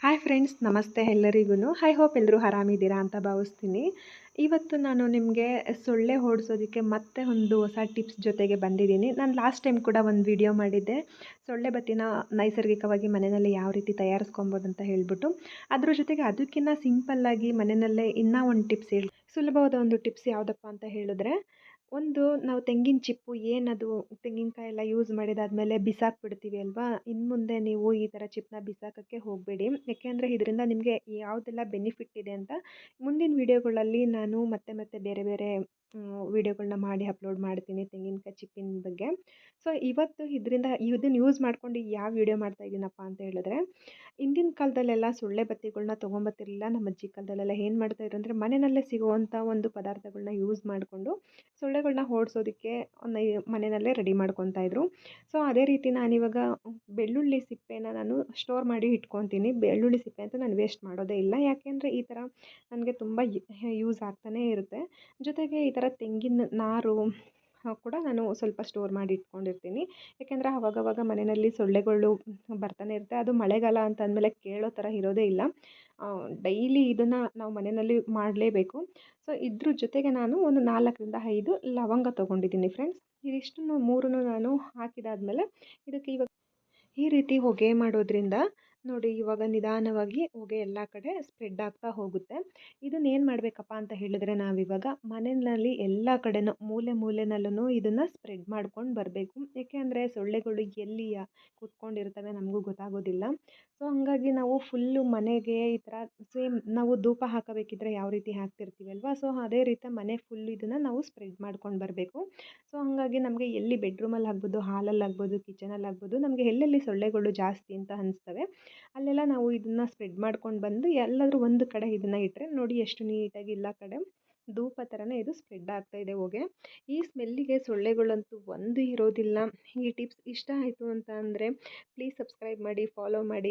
Hi friends ನಮಸ್ತೆ ಎಲ್ಲರಿಗೂ high hope ಎಲ್ಲರೂ ಆರಾಮಿದ್ದೀರಾ ಅಂತ ಭಾವಿಸ್ತೀನಿ. ಇವತ್ತು ನಾನು ನಿಮಗೆ ಸೊಳ್ಳೆ ಓಡಿಸೋದಕ್ಕೆ ಮತ್ತೆ ಒಂದು ಹೊಸ ಟಿಪ್ಸ್ ಜೊತೆಗೆ ಬಂದಿದ್ದೀನಿ. ನಾನು ಲಾಸ್ಟ್ ಟೈಮ್ ಕೂಡ ಒಂದು ವಿಡಿಯೋ ಮಾಡಿದ್ದೆ. ಸೊಳ್ಳೆ ಬತ್ತಿನ ನೈಸರ್ಗಿಕವಾಗಿ ಮನೆಯಲ್ಲಿ ಯಾವ ರೀತಿ ತಯಾರಿಸ್ಕೊಬೋದು ಅಂತ ಹೇಳ್ಬಿಟ್ಟು. ಅದ್ರ ಜೊತೆಗೆ ಅದಕ್ಕಿಂತ ಸಿಂಪಲ್ಲಾಗಿ ಮನೆಯಲ್ಲೇ ಇನ್ನೂ ಒಂದು ಟಿಪ್ಸ್ ಹೇಳಿ. ಸುಲಭವಾದ ಒಂದು ಟಿಪ್ಸ್ ಯಾವುದಪ್ಪ ಅಂತ ಹೇಳಿದ್ರೆ ಒಂದು ನಾವು ತೆಂಗಿನ ಚಿಪ್ಪು ಏನದು ತೆಂಗಿನಕಾಯಿ ಎಲ್ಲ ಯೂಸ್ ಮಾಡಿದಾದಮೇಲೆ ಬಿಸಾಕ್ಬಿಡ್ತೀವಿ ಅಲ್ವಾ? ಇನ್ನು ಮುಂದೆ ನೀವು ಈ ಥರ ಚಿಪ್ಪನ್ನ ಬಿಸಾಕೋಕ್ಕೆ ಹೋಗಬೇಡಿ. ಯಾಕೆಂದರೆ ಇದರಿಂದ ನಿಮಗೆ ಯಾವುದೆಲ್ಲ ಬೆನಿಫಿಟ್ ಇದೆ ಅಂತ ಮುಂದಿನ ವೀಡಿಯೋಗಳಲ್ಲಿ ನಾನು ಮತ್ತೆ ಮತ್ತೆ ಬೇರೆ ಬೇರೆ ವೀಡಿಯೋಗಳನ್ನ ಮಾಡಿ ಅಪ್ಲೋಡ್ ಮಾಡ್ತೀನಿ ತೆಂಗಿನಕಾಯಿ ಚಿಪ್ಪಿನ ಬಗ್ಗೆ. ಸೊ, ಇವತ್ತು ಇದರಿಂದ ಇದನ್ನು ಯೂಸ್ ಮಾಡ್ಕೊಂಡು ಯಾವ ವೀಡಿಯೋ ಮಾಡ್ತಾ ಇದ್ದೀನಪ್ಪ ಅಂತ ಹೇಳಿದ್ರೆ ಹಿಂದಿನ ಕಾಲದಲ್ಲೆಲ್ಲ ಸೊಳ್ಳೆ ಬತ್ತಿಗಳನ್ನ ತೊಗೊಂಬತ್ತಿರಲಿಲ್ಲ, ನಮ್ಮ ಅಜ್ಜಿ ಕಾಲದಲ್ಲೆಲ್ಲ ಏನು ಮಾಡ್ತಾಯಿದ್ರು ಅಂದರೆ ಮನೆಯಲ್ಲೇ ಸಿಗುವಂಥ ಒಂದು ಪದಾರ್ಥಗಳನ್ನ ಯೂಸ್ ಮಾಡಿಕೊಂಡು ಸೊಳ್ಳೆಗಳನ್ನ ಓಡಿಸೋದಕ್ಕೆ ಮನೆಯಲ್ಲೇ ರೆಡಿ ಮಾಡ್ಕೊತಾ ಇದ್ರು. ಸೊ, ಅದೇ ರೀತಿ ನಾನಿವಾಗ ಬೆಳ್ಳುಳ್ಳಿ ಸಿಪ್ಪೆನ ನಾನು ಸ್ಟೋರ್ ಮಾಡಿ ಇಟ್ಕೊತೀನಿ. ಬೆಳ್ಳುಳ್ಳಿ ಸಿಪ್ಪೆ ಅಂತ ನಾನು ವೇಸ್ಟ್ ಮಾಡೋದೇ ಇಲ್ಲ. ಯಾಕೆಂದರೆ ಈ ಥರ ನನಗೆ ತುಂಬ ಯೂಸ್ ಆಗ್ತಾನೇ ಇರುತ್ತೆ. ಜೊತೆಗೆ ಈ ಥರ ತೆಂಗಿನ ನಾರು ಕೂಡ ನಾನು ಸ್ವಲ್ಪ ಸ್ಟೋರ್ ಮಾಡಿ ಇಟ್ಕೊಂಡಿರ್ತೀನಿ. ಯಾಕೆಂದರೆ ಅವಾಗವಾಗ ಮನೆಯಲ್ಲಿ ಸೊಳ್ಳೆಗಳು ಬರ್ತಾನೆ ಇರುತ್ತೆ. ಅದು ಮಳೆಗಾಲ ಅಂತ ಅಂದಮೇಲೆ ಕೇಳೋ ಥರ ಇರೋದೇ ಇಲ್ಲ. ಡೈಲಿ ಇದನ್ನು ನಾವು ಮನೆಯಲ್ಲಿ ಮಾಡಲೇಬೇಕು. ಸೊ ಇದ್ರ ಜೊತೆಗೆ ನಾನು ಒಂದು ನಾಲ್ಕರಿಂದ ಐದು ಲವಂಗ ತೊಗೊಂಡಿದ್ದೀನಿ ಫ್ರೆಂಡ್ಸ್ ಇದಿಷ್ಟನ್ನು ಮೂರನ್ನು ನಾನು ಹಾಕಿದಾದ್ಮೇಲೆ ಇದಕ್ಕೆ ಇವಾಗ ಈ ರೀತಿ ಹೊಗೆ ಮಾಡೋದ್ರಿಂದ ನೋಡಿ ಇವಾಗ ನಿಧಾನವಾಗಿ ಹೊಗೆ ಎಲ್ಲ ಕಡೆ ಸ್ಪ್ರೆಡ್ ಆಗ್ತಾ ಹೋಗುತ್ತೆ. ಇದನ್ನ ಏನು ಮಾಡಬೇಕಪ್ಪ ಅಂತ ಹೇಳಿದ್ರೆ ನಾವಿವಾಗ ಮನೆಯಲ್ಲಿ ಎಲ್ಲ ಕಡೆನೂ ಮೂಲೆ ಮೂಲೆನಲ್ಲೂ ಇದನ್ನು ಸ್ಪ್ರೆಡ್ ಮಾಡ್ಕೊಂಡು ಬರಬೇಕು. ಏಕೆ ಅಂದರೆ ಸೊಳ್ಳೆಗಳು ಎಲ್ಲಿ ಕೂತ್ಕೊಂಡಿರ್ತವೆ ನಮಗೂ ಗೊತ್ತಾಗೋದಿಲ್ಲ. ಸೊ ಹಾಗಾಗಿ ನಾವು ಫುಲ್ಲು ಮನೆಗೆ ಈ ಥರ ಸೇಮ್ ನಾವು ಧೂಪ ಹಾಕಬೇಕಿದ್ರೆ ಯಾವ ರೀತಿ ಹಾಕ್ತಿರ್ತೀವಿ ಅಲ್ವಾ? ಸೊ ಅದೇ ರೀತಿ ಮನೆ ಫುಲ್ ಇದನ್ನು ನಾವು ಸ್ಪ್ರೆಡ್ ಮಾಡ್ಕೊಂಡು ಬರಬೇಕು. ಸೊ ಹಾಗಾಗಿ ನಮಗೆ ಎಲ್ಲಿ ಬೆಡ್ರೂಮಲ್ಲಿ ಆಗ್ಬೋದು ಹಾಲಲ್ಲಿ ಆಗ್ಬೋದು ಕಿಚನಲ್ಲಿ ಆಗ್ಬೋದು, ನಮಗೆ ಎಲ್ಲೆಲ್ಲಿ ಸೊಳ್ಳೆಗಳು ಜಾಸ್ತಿ ಅಂತ ಅನಿಸ್ತವೆ, ಅಲ್ಲೆಲ್ಲ ನಾವು ಇದನ್ನು ಸ್ಪ್ರೆಡ್ ಮಾಡ್ಕೊಂಡು ಬಂದು ಎಲ್ಲಾದರೂ ಒಂದು ಕಡೆ ಇದನ್ನು ಇಟ್ಟರೆ ನೋಡಿ ಎಷ್ಟು ನೀಟಾಗಿ ಎಲ್ಲ ಕಡೆ ಧೂಪ ಥರನೇ ಇದು ಸ್ಪ್ರೆಡ್ ಆಗ್ತಾ ಇದೆ ಹೊಗೆ. ಈ ಸ್ಮೆಲ್ಲಿಗೆ ಸೊಳ್ಳೆಗಳಂತೂ ಒಂದು ಇರೋದಿಲ್ಲ. ಈ ಟಿಪ್ಸ್ ಇಷ್ಟ ಆಯಿತು ಅಂತ ಅಂದರೆ ಪ್ಲೀಸ್ ಸಬ್ಸ್ಕ್ರೈಬ್ ಮಾಡಿ ಫಾಲೋ ಮಾಡಿ.